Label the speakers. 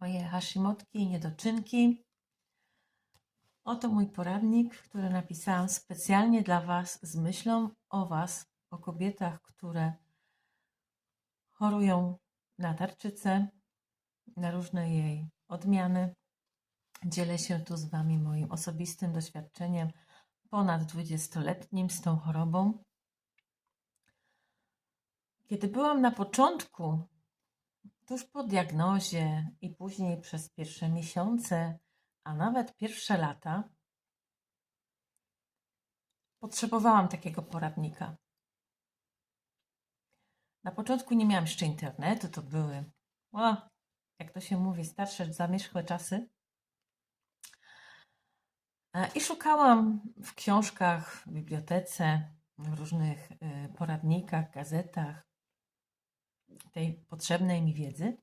Speaker 1: moje hashimotki i niedoczynki. Oto mój poradnik, który napisałam specjalnie dla Was z myślą o Was, o kobietach, które chorują na tarczycę, na różne jej odmiany. Dzielę się tu z Wami moim osobistym doświadczeniem ponad 20-letnim z tą chorobą. Kiedy byłam na początku, tuż po diagnozie i później przez pierwsze miesiące, a nawet pierwsze lata, potrzebowałam takiego poradnika. Na początku nie miałam jeszcze internetu, to były, o, jak to się mówi, starsze, zamierzchłe czasy. E, I szukałam w książkach, w bibliotece, w różnych y, poradnikach, gazetach tej potrzebnej mi wiedzy.